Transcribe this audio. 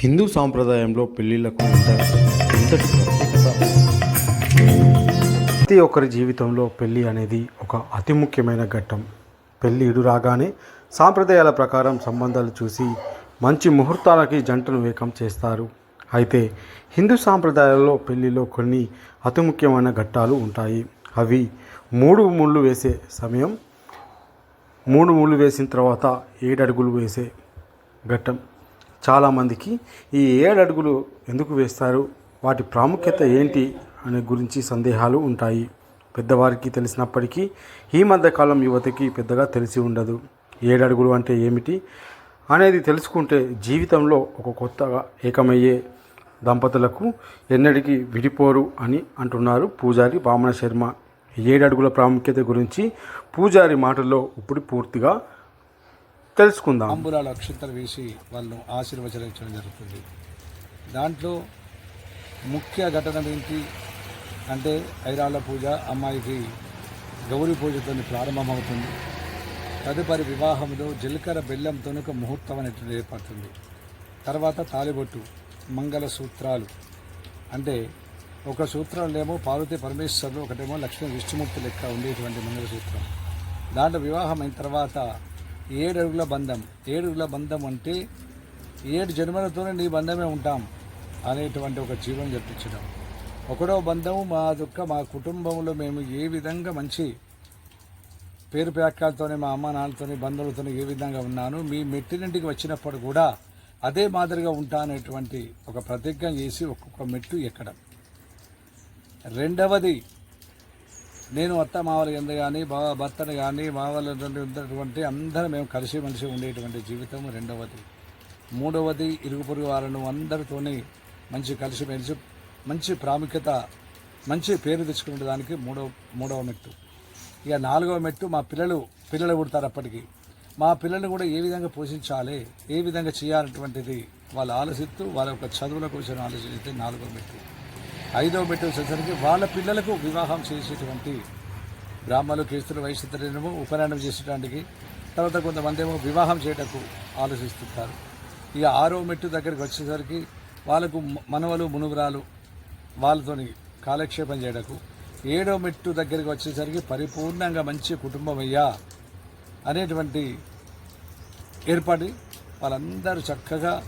హిందూ సాంప్రదాయంలో పెళ్ళిళ్ళకు ఎంత ఎంతటి ప్రత్యేకత ప్రతి ఒక్కరి జీవితంలో పెళ్ళి అనేది ఒక అతి ముఖ్యమైన ఘట్టం. పెళ్ళి ఇడు రాగానే సాంప్రదాయాల ప్రకారం సంబంధాలు చూసి మంచి ముహూర్తాలకి జంటను వేకం చేస్తారు. అయితే హిందూ సాంప్రదాయాల్లో పెళ్ళిలో కొన్ని అతి ముఖ్యమైన ఘట్టాలు ఉంటాయి. అవి మూడు ముళ్ళు వేసే సమయం మూడు ముళ్ళు వేసిన తర్వాత ఏడు అడుగులు వేసే ఘట్టం. చాలామందికి ఈ ఏడు అడుగులు ఎందుకు వేస్తారు? వాటి ప్రాముఖ్యత ఏంటి? అనే గురించి సందేహాలు ఉంటాయి. పెద్దవారికి తెలిసినప్పటికీ ఈ మధ్యకాలం యువతకి పెద్దగా తెలిసి ఉండదు. ఏడు అడుగులు అంటే ఏమిటి? అనేది తెలుసుకుంటే జీవితంలో ఒక కొత్తగా ఏకమయ్యే దంపతులకు ఎన్నటికీ విడిపోరు అని అంటున్నారు పూజారి వామన శర్మ. ఏడడుగుల ప్రాముఖ్యత గురించి పూజారి మాటల్లో ఇప్పుడు పూర్తిగా తెలుసుకుందాం. అంబులాలు అక్షంతలు వేసి వాళ్ళను ఆశీర్వచరించడం జరుగుతుంది. దాంట్లో ముఖ్య ఘటన ఏంటి అంటే ఐరాళ్ళ పూజ అమ్మాయికి గౌరీ పూజతో ప్రారంభమవుతుంది. తదుపరి వివాహంలో జీలకర్ర బెల్లంతో ఒక ముహూర్తం అనేటువంటి ఏర్పడుతుంది. తర్వాత తాలిబొట్టు మంగళ సూత్రాలు. అంటే ఒక సూత్రంలో పార్వతీ పరమేశ్వరులు ఒకటేమో లక్ష్మీ విష్ణుమూర్తి లెక్క ఉండేటువంటి మంగళసూత్రం దాంట్లో వివాహం అయిన తర్వాత ఏడు అడుగుల బంధం. ఏడు అడుగుల బంధం అంటే ఏడు జన్మలతోనే నీ బంధమే ఉంటాం అనేటువంటి ఒక జీవనం చెప్పించడం ఒకడో బంధము మా యొక్క మా కుటుంబంలో మేము ఏ విధంగా మంచి పేరు ప్యాక్యాలతోనే మా అమ్మ నాన్నతోని బంధువులతోని ఏ విధంగా ఉన్నాను మీ మెట్టినింటికి వచ్చినప్పుడు కూడా అదే మాదిరిగా ఉంటా అనేటువంటి ఒక ప్రతిజ్ఞ చేసి ఒక్కొక్క మెట్టు ఎక్కడం. రెండవది నేను అత్త మావల కింద కానీ బావ భర్తను కానీ మావలు ఉన్నటువంటి అందరం మేము కలిసి మనిషి ఉండేటువంటి జీవితం రెండవది. మూడవది ఇరుగు పొరుగు వారిని అందరితోని మంచి కలిసిమెలిసి మంచి ప్రాముఖ్యత మంచి పేరు తెచ్చుకునే దానికి మూడవ మూడవ మెట్టు. ఇక నాలుగవ మెట్టు మా పిల్లలు పిల్లలు పుడతారు అప్పటికి. మా పిల్లల్ని కూడా ఏ విధంగా పోషించాలి ఏ విధంగా చేయాలటువంటిది వాళ్ళు ఆలోచిస్తూ వాళ్ళ యొక్క చదువుల కోసం ఆలోచిస్తే నాలుగవ మెట్టు. ఐదవ మెట్టు వచ్చేసరికి వాళ్ళ పిల్లలకు వివాహం చేసేటువంటి బ్రాహ్మణులు క్రీస్తులు వైశ్యులేమో ఉపనయనం చేసేటానికి తర్వాత కొంతమంది ఏమో వివాహం చేయటకు ఆలోచిస్తుంటారు. ఇక ఆరో మెట్టు దగ్గరికి వచ్చేసరికి వాళ్ళకు మనవలు మునుగురాలు వాళ్ళతోని కాలక్షేపం చేయడకు ఏడో మెట్టు దగ్గరికి వచ్చేసరికి పరిపూర్ణంగా మంచి కుటుంబం అయ్యా అనేటువంటి ఏర్పడి వాళ్ళందరూ చక్కగా